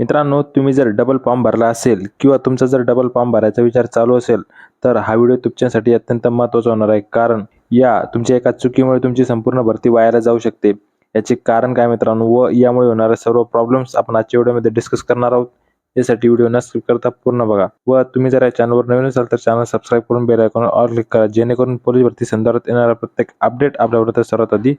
मित्रांनो तुम्ही जर डबल फॉर्म भरला असेल किंवा तुमचा जर डबल फॉर्म भरायचा विचार चालू असेल तर हा व्हिडिओ तुमच्यासाठी अत्यंत महत्त्वाचा होणार आहे. कारण या तुमच्या एका चुकीमुळे तुमची संपूर्ण भरती वायाला जाऊ शकते. याचे कारण काय मित्रांनो? व यामुळे होणारे सर्व प्रॉब्लेम्स आपण आजच्या व्हिडिओमध्ये डिस्कस करणार आहोत. यासाठी व्हिडिओ न स्किप करता पूर्ण बघा. व तुम्ही जर या चॅनलवर नवीन असाल तर चॅनल सबस्क्राईब करून बेल आयकॉन ऑल क्लिक करा. जेणेकरून पोलीस भरती संदर्भात येणारा प्रत्येक अपडेट आपल्यापर्यंत सर्वात आधी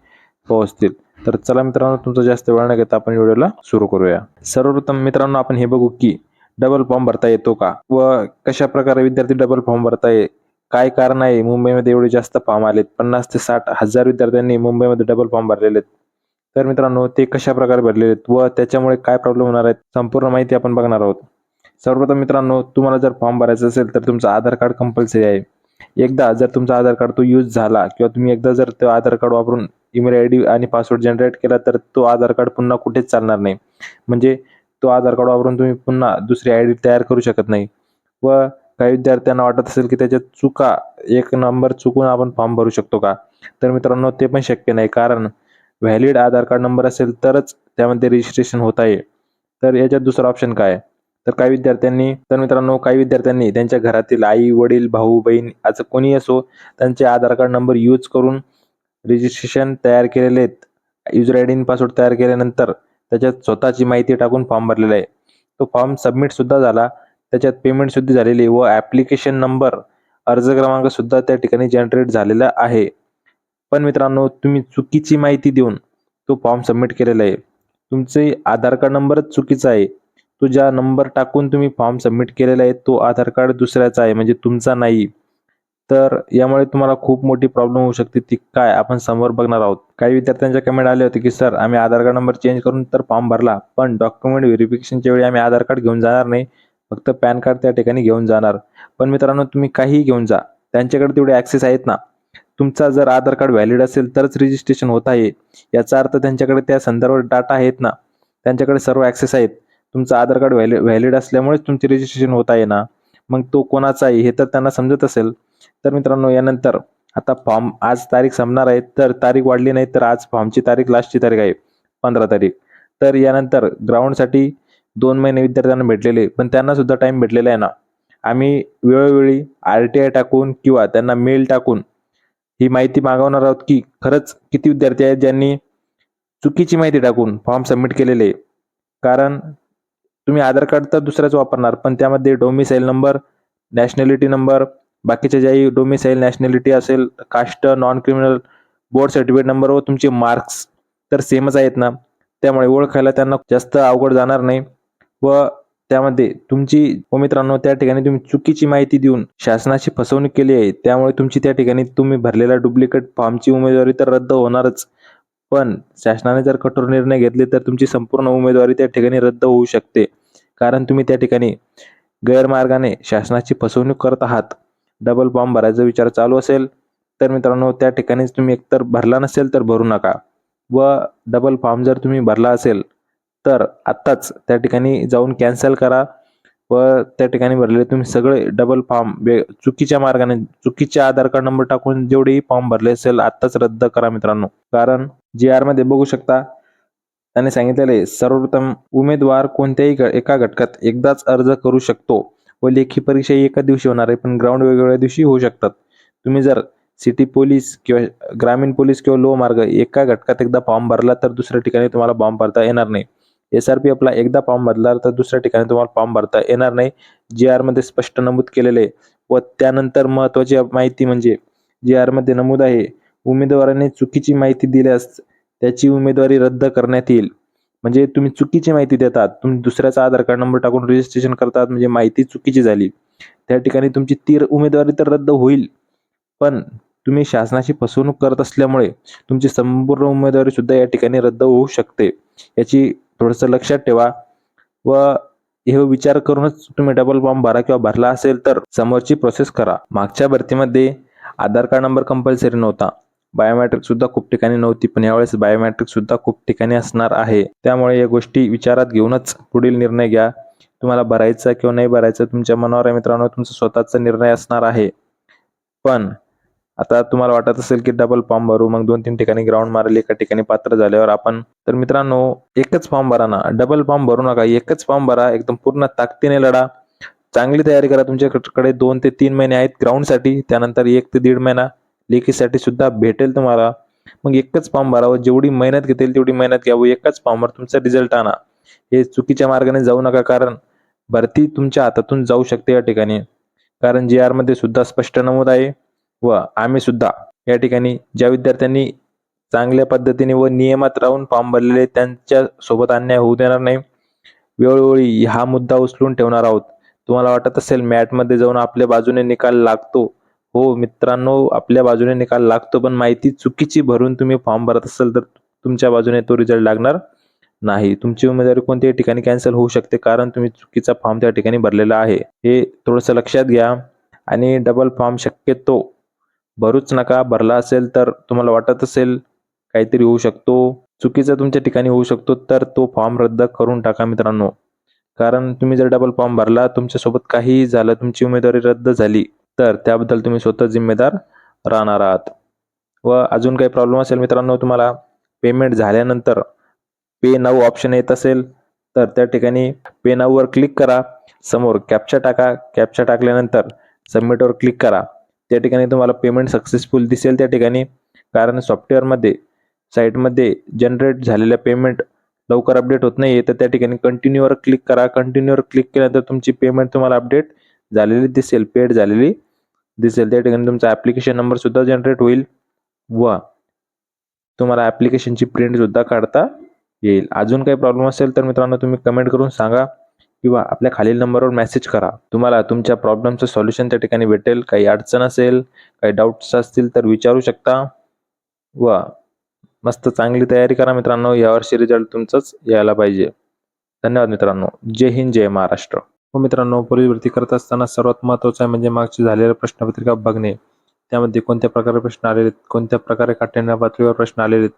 पोहोचतील. तर चला मित्रांनो तुमचा जास्त वेळ न घेता आपण व्हिडिओला सुरू करूया. सर्वप्रथम मित्रांनो आपण हे बघू की डबल फॉर्म भरता येतो का? व कशा प्रकारे विद्यार्थी डबल फॉर्म भरता येईल काय कारण आहे? मुंबईमध्ये एवढे जास्त फॉर्म आलेत. पन्नास ते साठ हजार विद्यार्थ्यांनी मुंबईमध्ये डबल फॉर्म भरलेले आहेत तर मित्रांनो ते कशा प्रकारे भरलेले आहेत व त्याच्यामुळे काय प्रॉब्लेम होणार आहेत संपूर्ण माहिती आपण बघणार आहोत. सर्वप्रथम मित्रांनो तुम्हाला जर फॉर्म भरायचा असेल तर तुमचं आधार कार्ड कंपल्सरी आहे. एकदा जर तुमचा आधार कार्ड तो यूज झाला किंवा तुम्ही एकदा जर तो आधार कार्ड वापरून ईमेल आय डी आणि पासवर्ड जनरेट केला तर तो आधार कार्ड पुन्हा कुठेच चालणार नाही. म्हणजे तो आधार कार्ड वापरून तुम्ही पुन्हा दुसरी आय डी तयार करू शकत नाही. व काही विद्यार्थ्यांना वाटत असेल की त्याच्यात चुका एक नंबर चुकून आपण फॉर्म भरू शकतो का? तर मित्रांनो ते पण शक्य नाही. कारण व्हॅलिड आधार कार्ड नंबर असेल तरच त्यामध्ये रजिस्ट्रेशन होता येईल तर याच्यात दुसरा ऑप्शन काय? तर काही विद्यार्थ्यांनी तर मित्रांनो काही विद्यार्थ्यांनी त्यांच्या घरातील आई वडील भाऊ बहीण असं कोणी असो त्यांचे आधार कार्ड नंबर यूज करून रजिस्ट्रेशन तयार केलेले आहेत. युजर आय डी पासवर्ड तयार केल्यानंतर त्याच्यात स्वतःची माहिती टाकून फॉर्म भरलेला आहे. तो फॉर्म सबमिटसुद्धा झाला. त्याच्यात पेमेंट सुद्धा झालेली आहे व ॲप्लिकेशन नंबर अर्ज क्रमांकसुद्धा त्या ठिकाणी जनरेट झालेला आहे. पण मित्रांनो तुम्ही चुकीची माहिती देऊन तो फॉर्म सबमिट केलेला आहे. तुमचे आधार कार्ड नंबरच चुकीचा आहे. तो ज्या नंबर टाकून तुम्ही फॉर्म सबमिट केलेला आहे तो आधार कार्ड दुसऱ्याचा आहे. म्हणजे तुमचा नाही. तर यामुळे तुम्हाला खूप मोठी प्रॉब्लेम होऊ शकते. ती काय आपण समोर बघणार आहोत. काही विद्यार्थ्यांच्या कमेंट आले होते की सर आम्ही आधार कार्ड नंबर चेंज करून तर फॉर्म भरला पण डॉक्युमेंट व्हेरिफिकेशनच्या वेळी आम्ही आधार कार्ड घेऊन जाणार नाही. फक्त पॅन कार्ड त्या ठिकाणी घेऊन जाणार. पण मित्रांनो तुम्ही काहीही घेऊन जा. त्यांच्याकडे तेवढे ॲक्सेस आहेत ना. तुमचा जर आधार कार्ड व्हॅलिड असेल तरच रजिस्ट्रेशन होत आहे. याचा अर्थ त्यांच्याकडे त्या संदर्भात डाटा आहेत ना. त्यांच्याकडे सर्व ॲक्सेस आहेत. तुमचं आधार कार्ड व्हॅलि व्हॅलिड असल्यामुळेच तुमचे रजिस्ट्रेशन होत आहे ना. मग तो कोणाचा आहे हे तर त्यांना समजत असेल. तर मित्रांनो यानंतर आता फॉर्म आज तारीख संपणार आहे. तर तारीख वाढली नाही तर आज फॉर्मची तारीख लास्टची तारीख आहे पंधरा तारीख. तर यानंतर ग्राउंडसाठी दोन महिने विद्यार्थ्यांना भेटलेले पण त्यांना सुद्धा टाईम भेटलेला आहे ना. आम्ही वेळोवेळी आर टी आय टाकून किंवा त्यांना मेल टाकून ही माहिती मागवणार आहोत की खरंच किती विद्यार्थी आहेत ज्यांनी चुकीची माहिती टाकून फॉर्म सबमिट केलेले. आहे कारण तुम्ही आधार कार्ड तर दुसऱ्याच वापरणार पण त्यामध्ये डोमिसाईल नंबर नॅशनॅलिटी नंबर बाकीच्या ज्याही डोमिसाईल नॅशनॅलिटी असेल caste non criminal board certificate number व तुमचे मार्क्स तर सेमच आहेत ना. त्यामुळे ओळखायला त्यांना जास्त अवघड जाणार नाही. व त्यामध्ये तुमची व मित्रांनो त्या ठिकाणी तुम्ही चुकीची माहिती देऊन शासनाची फसवणूक केली आहे त्यामुळे तुमची त्या ठिकाणी तुम्ही भरलेला डुप्लिकेट फॉर्मची उमेदवारी तर रद्द होणारच. पण शासनाने जर कठोर निर्णय घेतले तर तुमची संपूर्ण उमेदवारी त्या ठिकाणी रद्द होऊ शकते. कारण तुम्ही त्या ठिकाणी गैरमार्गाने शासनाची फसवणूक करत आहात. डबल फॉर्म भरायचा विचार चालू असेल तर मित्रांनो त्या ठिकाणीच तुम्ही एकतर भरला नसेल तर भरू नका. व डबल फॉर्म जर तुम्ही भरला असेल तर आत्ताच त्या ठिकाणी जाऊन कॅन्सल करा. व त्या ठिकाणी भरलेले तुम्ही सगळे डबल फॉर्म वे चुकीच्या मार्गाने चुकीच्या आधार कार्ड नंबर टाकून जेवढेही फॉर्म भरले असेल आत्ताच रद्द करा मित्रांनो. कारण जी आरमध्ये बघू शकता त्याने सांगितलेले सर्वप्रथम उमेदवार कोणत्याही एका घटकात एकदाच अर्ज करू शकतो. व लेखी परीक्षा ही एका दिवशी होणार आहे पण ग्राउंड वेगवेगळ्या दिवशी होऊ शकतात. तुम्ही जर सिटी पोलीस किंवा ग्रामीण पोलीस किंवा लो मार्ग एका घटकात एकदा फॉर्म भरला तर दुसऱ्या ठिकाणी तुम्हाला फॉर्म भरता येणार नाही. एस आर पी आपला एकदा फॉर्म भरला तर दुसऱ्या ठिकाणी तुम्हाला फॉर्म भरता येणार नाही. जी आरमध्ये स्पष्ट नमूद केलेले आहे. व त्यानंतर महत्वाची माहिती म्हणजे जी आरमध्ये नमूद आहे. उमेदवाराने चुकीची माहिती दिल्यास त्याची उमेदवारी रद्द करण्यात येईल. म्हणजे तुम्ही चुकीची माहिती देतात तुम्ही दुसऱ्याचा आधार कार्ड नंबर टाकून रजिस्ट्रेशन करतात म्हणजे माहिती चुकीची झाली. त्या ठिकाणी तुमची ती उमेदवारी तर रद्द होईल. पण तुम्ही शासनाची फसवणूक करत असल्यामुळे तुमची संपूर्ण उमेदवारी सुद्धा या ठिकाणी रद्द होऊ शकते. याची थोडंसं लक्षात ठेवा व हे विचार करूनच तुम्ही डबल फॉर्म भरा किंवा भरला असेल तर समोरची प्रोसेस करा. मागच्या भरतीमध्ये आधार कार्ड नंबर कंपल्सरी नव्हता. बायोमॅट्रिक सुद्धा खूप ठिकाणी नव्हती पण यावेळेस बायोमॅट्रिक सुद्धा खूप ठिकाणी असणार आहे. त्यामुळे या गोष्टी विचारात घेऊनच पुढील निर्णय घ्या. तुम्हाला भरायचा किंवा नाही भरायचा तुमच्या मनावर आहे मित्रांनो तुमचा स्वतःचा निर्णय असणार आहे. पण आता तुम्हाला वाटत असेल की डबल फॉर्म भरू मग दोन तीन ठिकाणी ग्राउंड मारेल एका ठिकाणी पात्र झाल्यावर आपण. तर मित्रांनो एकच फॉर्म भरा ना. डबल फॉर्म भरू नका. एकच फॉर्म भरा. एकदम पूर्ण ताकदीने लढा. चांगली तयारी करा. तुमच्याकडे दोन ते तीन महिने आहेत ग्राउंडसाठी त्यानंतर एक ते दीड महिना. लेखीसाठी सुद्धा भेटेल तुम्हाला. मग एकच फॉर्म भरावं जेवढी मेहनत घेतील तेवढी मेहनत घ्यावं. एकाच फॉर्मवर तुमचा रिझल्ट आणा. हे चुकीच्या मार्गाने जाऊ नका कारण भरती तुमच्या हातातून जाऊ शकते या ठिकाणी. कारण जी आरमध्ये सुद्धा स्पष्ट नमूद आहे व आम्ही सुद्धा या ठिकाणी ज्या विद्यार्थ्यांनी चांगल्या पद्धतीने व नियमात राहून फॉर्म भरलेले त्यांच्यासोबत अन्याय होऊ देणार नाही. वेळोवेळी हा मुद्दा उचलून ठेवणार आहोत. तुम्हाला वाटत असेल मॅटमध्ये जाऊन आपल्या बाजूने निकाल लागतो हो मित्रांनो आपल्या बाजूने निकाल लागतो पण माहिती चुकीची भरून तुम्ही फॉर्म भरत असाल तर तुमच्या बाजूने तो रिझल्ट लागणार नाही. तुमची उमेदवारी कोणत्याही ठिकाणी कॅन्सल होऊ शकते कारण तुम्ही चुकीचा फॉर्म त्या ठिकाणी भरलेला आहे. हे थोडंसं लक्षात घ्या आणि डबल फॉर्म शक्यतो भरूच नका. भरला असेल तर तुम्हाला वाटत असेल काहीतरी होऊ शकतो. चुकीचा तुमच्या ठिकाणी होऊ शकतो तर तो फॉर्म रद्द करून टाका मित्रांनो. कारण तुम्ही जर डबल फॉर्म भरला तुमच्यासोबत काहीही झालं तुमची उमेदवारी रद्द झाली तर त्याबद्दल तुम्ही स्वतः जिम्मेदार राहणार आहात. व अजून काही प्रॉब्लेम असेल मित्रांनो तुम्हाला पेमेंट झाल्यानंतर पे नाऊ ऑप्शन येत असेल तर त्या ठिकाणी पे नाऊवर क्लिक करा. समोर कॅप्चा टाका. कॅप्चा टाकल्यानंतर सबमिटवर क्लिक करा. त्या ठिकाणी तुम्हाला पेमेंट सक्सेसफुल दिसेल त्या ठिकाणी कारण सॉफ्टवेअरमध्ये साईटमध्ये जनरेट झालेल्या पेमेंट लवकर अपडेट होत नाही तर त्या ठिकाणी कंटिन्यूवर क्लिक करा. कंटिन्यूवर क्लिक केल्यानंतर तुमची पेमेंट तुम्हाला अपडेट झालेली दिसेल पेड झालेली दिसेल. त्या ठिकाणी तुमचा ॲप्लिकेशन नंबर सुद्धा जनरेट होईल व तुम्हाला ॲप्लिकेशनची प्रिंट सुद्धा काढता येईल. अजून काही प्रॉब्लेम असेल तर मित्रांनो तुम्ही कमेंट करून सांगा किंवा आपल्या खालील नंबरवर मेसेज करा. तुम्हाला तुमच्या प्रॉब्लेमचं सॉल्युशन त्या ठिकाणी भेटेल. काही अडचण असेल काही डाऊट्स असतील तर विचारू शकता व मस्त चांगली तयारी करा मित्रांनो. यावर्षी रिझल्ट तुमचंच यायला पाहिजे. धन्यवाद मित्रांनो. जय हिंद जय महाराष्ट्र. हो मित्रांनो पोलीस भरती करत असताना सर्वात महत्त्वाचं आहे म्हणजे मागची झालेल्या प्रश्नपत्रिका बघणे. त्यामध्ये कोणत्या प्रकारे प्रश्न आलेले आहेत कोणत्या प्रकारे काठ्याण्या पातळीवर प्रश्न आलेले आहेत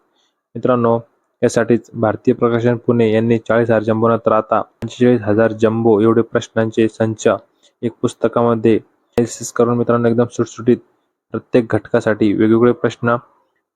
मित्रांनो यासाठीच भारतीय प्रकाशन पुणे यांनी चाळीस हजार जम्बोनात राहता पंचेचाळीस हजार जम्बो एवढे प्रश्नांचे संच एक पुस्तकामध्ये करून मित्रांनो एकदम सुटसुटीत प्रत्येक घटकासाठी वेगवेगळे प्रश्न